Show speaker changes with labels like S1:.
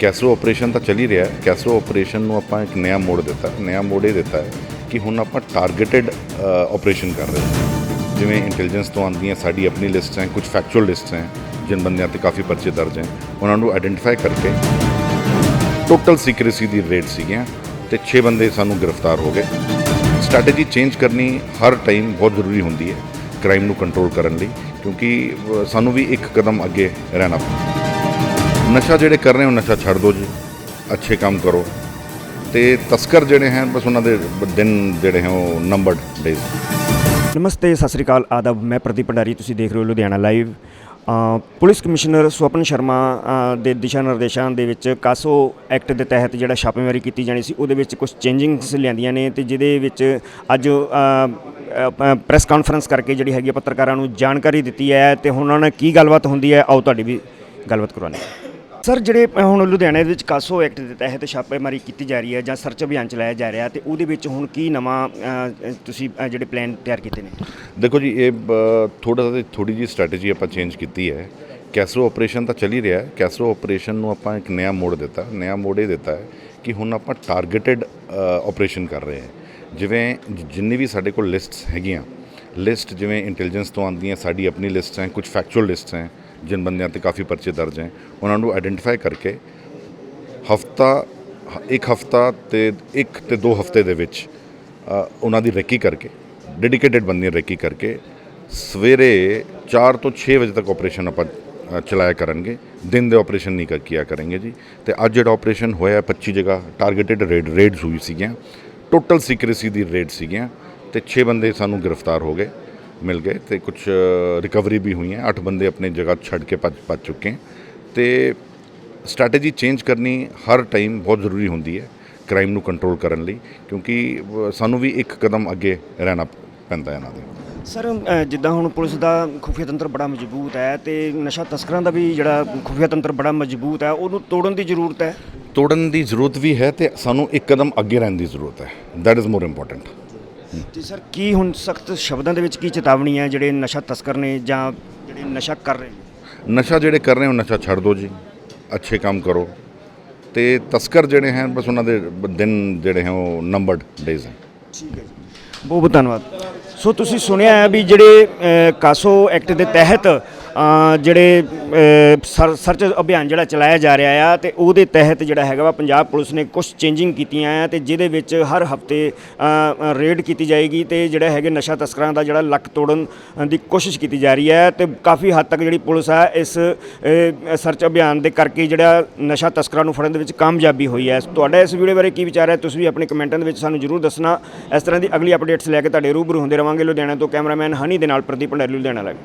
S1: ਕੈਸਰੋ operation ਤਾਂ ਚੱਲ ਹੀ ਰਿਹਾ ਹੈ। ਕੈਸਰੋ ਆਪਰੇਸ਼ਨ ਨੂੰ ਆਪਾਂ ਇੱਕ ਨਵਾਂ ਮੋੜ ਦਿੱਤਾ ਨਵਾਂ ਮੋੜ ਇਹ ਦਿੱਤਾ ਹੈ ਕਿ ਹੁਣ ਆਪਾਂ ਟਾਰਗੇਟਡ ਆਪਰੇਸ਼ਨ ਕਰ ਰਹੇ ਹਾਂ। ਜਿਵੇਂ ਇੰਟੈਲੀਜੈਂਸ ਤੋਂ ਆਉਂਦੀਆਂ ਸਾਡੀ ਆਪਣੀ ਲਿਸਟ ਹੈ, ਕੁਝ ਫੈਕਚੁਅਲ ਲਿਸਟ ਹੈ, ਜਿਨ ਬੰਦਿਆਂ ਤੇ ਕਾਫੀ ਪਰਚੇ ਦਰਜ ਹੈ। ਉਹਨਾਂ ਨੂੰ ਆਇਡੈਂਟੀਫਾਈ ਕਰਕੇ ਟੋਟਲ ਸੀਕ੍ਰੇਸੀ ਦੀ ਰੇਟ ਸੀਗੀਆਂ ਤੇ 6 ਬੰਦੇ ਸਾਨੂੰ ਗ੍ਰਿਫਤਾਰ ਹੋ ਗਏ। ਸਟ੍ਰੈਟਜੀ ਚੇਂਜ ਕਰਨੀ ਹਰ ਟਾਈਮ ਬਹੁਤ ਜ਼ਰੂਰੀ ਹੁੰਦੀ ਹੈ ਕ੍ਰਾਈਮ ਨੂੰ ਕੰਟਰੋਲ ਕਰਨ ਲਈ, ਕਿਉਂਕਿ ਸਾਨੂੰ ਵੀ ਇੱਕ ਕਦਮ ਅੱਗੇ ਰਹਿਣਾ ਪੈਂਦਾ। ਨਸ਼ਾ ਜਿਹੜੇ ਕਰ ਰਹੇ ਹੋ, ਨਸ਼ਾ ਛੱਡ ਦਿਓ ਜੀ। ਅੱਛੇ ਕੰਮ ਕਰੋ। ਤੇ ਤਸਕਰ ਜਿਹੜੇ ਹਨ ਬਸ ਉਹਨਾਂ ਦੇ ਦਿਨ ਜਿਹੜੇ ਹੈ, ਉਹ ਨੰਬਰਡ ਡੇਜ਼
S2: ਨਮਸਤੇ, ਸਤਿ ਸ੍ਰੀ ਅਕਾਲ, ਆਦਬ। ਮੈਂ ਪ੍ਰਦੀਪ ਭੰਡਾਰੀ, ਤੁਸੀਂ ਦੇਖ ਰਹੇ ਹੋ Ludhiana live police commissioner Swapan Sharma ਦੇ ਦਿਸ਼ਾ ਨਿਰਦੇਸ਼ਾਂ ਦੇ ਵਿੱਚ ਕਾਸੋ ਐਕਟ ਦੇ ਤਹਿਤ ਜਿਹੜਾ ਛਾਪੇਮਾਰੀ ਕੀਤੀ ਜਾਣੀ ਸੀ, ਉਹਦੇ ਵਿੱਚ ਕੁਝ ਚੇਂਜਿੰਗਸ ਲਿਆਂਦੀਆਂ ਨੇ ਤੇ ਜਿਹਦੇ ਵਿੱਚ ਅੱਜ ਪ੍ਰੈਸ ਕਾਨਫਰੰਸ ਕਰਕੇ ਜਿਹੜੀ ਹੈਗੀ ਆ ਪੱਤਰਕਾਰਾਂ ਨੂੰ ਜਾਣਕਾਰੀ ਦਿੱਤੀ ਹੈ ਤੇ ਹੁਣ ਉਹਨਾਂ ਨਾਲ ਕੀ ਗੱਲਬਾਤ ਹੁੰਦੀ ਹੈ, ਆਓ ਤੁਹਾਡੀ ਵੀ ਗੱਲਬਾਤ ਕਰਵਾਉਂਦੇ ਹਾਂ। ਸਰ ਜਿਹੜੇ ਹੁਣ ਲੁਧਿਆਣੇ ਦੇ ਵਿੱਚ ਕਾਸੋ ਐਕਟ ਦੇ ਤਹਿਤ ਛਾਪੇਮਾਰੀ ਕੀਤੀ ਜਾ ਰਹੀ ਹੈ ਜਾਂ ਸਰਚ ਅਭਿਆਨ ਚਲਾਇਆ ਜਾ ਰਿਹਾ ਤੇ ਉਹਦੇ ਵਿੱਚ ਹੁਣ ਕੀ ਨਵਾਂ ਅ, ਤੁਸੀਂ ਅ, ਜਿਹੜੇ ਪਲਾਨ ਤਿਆਰ ਕੀਤੇ ਨੇ?
S1: ਦੇਖੋ ਜੀ ਇਹ ਥੋੜਾ ਜਿਹਾ ਥੋੜੀ ਜੀ ਸਟ੍ਰੈਟਜੀ ਆਪਾਂ ਚੇਂਜ ਕੀਤੀ ਹੈ। ਕੈਸਰੋ ਆਪਰੇਸ਼ਨ ਤਾਂ ਚੱਲ ਹੀ ਰਿਹਾ ਹੈ। ਕੈਸਰੋ ਆਪਰੇਸ਼ਨ ਨੂੰ ਆਪਾਂ ਇੱਕ ਨਵਾਂ ਮੋੜ ਦਿੱਤਾ। ਨਵਾਂ ਮੋੜ ਇਹ ਦਿੱਤਾ ਹੈ ਕਿ ਹੁਣ ਆਪਾਂ ਟਾਰਗੇਟਡ ਆਪਰੇਸ਼ਨ ਕਰ ਰਹੇ ਹਾਂ। ਜਿਵੇਂ ਜ- ਜਿੰਨੀ ਵੀ ਸਾਡੇ ਕੋਲ ਲਿਸਟਸ ਹੈਗੀਆਂ ਲਿਸਟ ਜਿਵੇਂ ਇੰਟੈਲੀਜੈਂਸ ਤੋਂ ਆਉਂਦੀਆਂ ਸਾਡੀ ਆਪਣੀ ਲਿਸਟ ਹੈ ਕੁਝ ਫੈਕਚੁਅਲ ਲਿਸਟ ਹੈ ਜਿਨ ਬੰਦਿਆਂ ਤੇ ਕਾਫੀ ਪਰਚੇ ਦਰਜ ਹੈ, ਉਹਨਾਂ ਨੂੰ ਆਇਡੈਂਟੀਫਾਈ ਕਰਕੇ ਹਫਤਾ, ਇੱਕ ਹਫਤਾ ਤੇ ਇੱਕ ਤੇ ਦੋ ਹਫ਼ਤੇ ਦੇ ਵਿੱਚ ਉਹਨਾਂ ਦੀ ਰੈਕੀ ਕਰਕੇ ਡੈਡੀਕੇਟਿਡ ਬੰਦੀਆਂ ਰੈਕੀ ਕਰਕੇ ਸਵੇਰੇ 4 ਤੋਂ 6 ਵਜੇ ਤੱਕ ਆਪਰੇਸ਼ਨ ਆਪਾਂ ਚਲਾਇਆ ਕਰਨਗੇ। ਦਿਨ ਦੇ ਆਪਰੇਸ਼ਨ ਨਹੀਂ ਕਰ, ਕੀਆ ਕਰਾਂਗੇ ਜੀ। ਤੇ ਅੱਜ ਜਿਹੜਾ ਆਪਰੇਸ਼ਨ ਹੋਇਆ 25 ਜਗ੍ਹਾ ਟਾਰਗੇਟਿਡ ਰੇਡ ਰੇਡਸ ਹੋਈ ਸੀਗੀਆਂ। ਟੋਟਲ ਸੀਕ੍ਰੇਸੀ ਦੀ ਰੇਡ ਸੀਗੀਆਂ। ਤੇ 6 ਬੰਦੇ ਸਾਨੂੰ ਗ੍ਰਿਫਤਾਰ ਹੋ ਗਏ। ਮਿਲ ਗਏ ਤੇ ਕੁਝ ਰਿਕਵਰੀ ਵੀ ਹੋਈਆਂ 8 ਬੰਦੇ ਆਪਣੀ ਜਗ੍ਹਾ ਛੱਡ ਕੇ ਭੱਜ ਭੱਜ ਚੁੱਕੇ ਤੇ ਸਟ੍ਰੈਟਜੀ ਚੇਂਜ ਕਰਨੀ ਹਰ ਟਾਈਮ ਬਹੁਤ ਜ਼ਰੂਰੀ ਹੁੰਦੀ ਹੈ ਕ੍ਰਾਈਮ ਨੂੰ ਕੰਟਰੋਲ ਕਰਨ ਲਈ ਕਿਉਂਕਿ ਸਾਨੂੰ ਵੀ ਇੱਕ ਕਦਮ ਅੱਗੇ ਰਹਿਣਾ ਪੈਂਦਾ ਹੈ ਇਹਨਾਂ ਦੇ
S2: ਸਰ ਜਿੱਦਾਂ ਹੁਣ ਪੁਲਿਸ ਦਾ ਖੁਫੀਆ ਤੰਤਰ ਬੜਾ ਮਜ਼ਬੂਤ ਹੈ ਤੇ ਨਸ਼ਾ ਤਸਕਰਾਂ ਦਾ ਵੀ ਜਿਹੜਾ ਖੁਫੀਆ ਤੰਤਰ ਬੜਾ ਮਜ਼ਬੂਤ ਹੈ ਉਹਨੂੰ ਤੋੜਨ ਦੀ ਜ਼ਰੂਰਤ ਹੈ
S1: ਤੋੜਨ ਦੀ ਜ਼ਰੂਰਤ ਵੀ ਹੈ ਤੇ ਸਾਨੂੰ ਇੱਕ ਕਦਮ ਅੱਗੇ ਰਹਿਣ ਦੀ ਜ਼ਰੂਰਤ ਹੈ ਦੈਟ ਇਜ਼ ਮੋਰ ਇੰਪੋਰਟੈਂਟ
S2: ਤੇ ਸਰ ਕੀ ਹੁਣ ਸਖਤ ਸ਼ਬਦਾਂ ਦੇ ਵਿੱਚ ਕੀ ਚੇਤਾਵਨੀ ਹੈ ਜਿਹੜੇ ਨਸ਼ਾ ਤਸਕਰ ਨੇ ਜਾਂ ਜਿਹੜੇ ਨਸ਼ਾ ਕਰ ਰਹੇ ਨੇ?
S1: ਨਸ਼ਾ ਜਿਹੜੇ ਕਰ ਰਹੇ ਹੋ ਨਸ਼ਾ ਛੱਡ ਦਿਓ ਜੀ। ਅੱਛੇ ਕੰਮ ਕਰੋ। ਤੇ ਤਸਕਰ ਜਿਹੜੇ ਹਨ ਬਸ ਉਹਨਾਂ ਦੇ ਦਿਨ ਜਿਹੜੇ ਹੈ ਉਹ ਨੰਬਰਡ ਡੇਜ਼ ਹੈ।
S2: ਠੀਕ ਹੈ ਜੀ। ਬਹੁਤ ਬਹੁਤ ਧੰਨਵਾਦ। ਸੋ ਤੁਸੀਂ ਸੁਣਿਆ ਹੈ ਵੀ ਜਿਹੜੇ ਕਾਸੋ ਐਕਟ ਦੇ ਤਹਿਤ ਜਿਹੜੇ ਸਰ- ਸਰਚ ਅਭਿਆਨ ਜਿਹੜਾ ਚਲਾਇਆ ਜਾ ਰਿਹਾ ਆ ਤੇ ਉਹਦੇ ਤਹਿਤ ਜਿਹੜਾ ਹੈਗਾ ਵਾ ਪੰਜਾਬ ਪੁਲਿਸ ਨੇ ਕੁਝ ਚੇਂਜਿੰਗ ਕੀਤੀਆਂ ਆ ਤੇ ਜਿਹਦੇ ਵਿੱਚ ਹਰ ਹਫ਼ਤੇ ਰੇਡ ਕੀਤੀ ਜਾਏਗੀ ਤੇ ਜਿਹੜਾ ਹੈਗੇ ਨਸ਼ਾ ਤਸਕਰਾਂ ਦਾ ਜਿਹੜਾ ਲੱਕ ਤੋੜਨ ਦੀ ਕੋਸ਼ਿਸ਼ ਕੀਤੀ ਜਾ ਰਹੀ ਹੈ ਤੇ ਕਾਫੀ ਹੱਦ ਤੱਕ ਜਿਹੜੀ ਪੁਲਿਸ ਆ ਇਸ ਸਰਚ ਅਭਿਆਨ ਦੇ ਕਰਕੇ ਜਿਹੜਾ ਨਸ਼ਾ ਤਸਕਰਾਂ ਨੂੰ ਫੜਨ ਦੇ ਵਿੱਚ ਕਾਮਯਾਬੀ ਹੋਈ ਹੈ। ਤੁਹਾਡਾ ਇਸ ਵੀਡੀਓ ਬਾਰੇ ਕੀ ਵਿਚਾਰ ਹੈ? ਤੁਸੀਂ ਵੀ ਆਪਣੇ ਕਮੈਂਟਾਂ ਦੇ ਵਿੱਚ ਸਾਨੂੰ ਜਰੂਰ ਦੱਸਣਾ। ਇਸ ਤਰ੍ਹਾਂ ਦੀ ਅਗਲੀ ਅਪਡੇਟਸ ਲੈ ਕੇ ਤੁਹਾਡੇ ਰੂਬਰੂ ਹੁੰਦੇ ਰਵਾਂਗੇ। ਲੁਧਿਆਣਾ ਤੋਂ ਕੈਮਰਾਮੈਨ ਹਨੀ ਦੇ ਨਾਲ ਪ੍ਰਦੀਪ ਭੰਡਾਰੀ, ਲੁਧਿਆਣਾ ਲਾਈਵ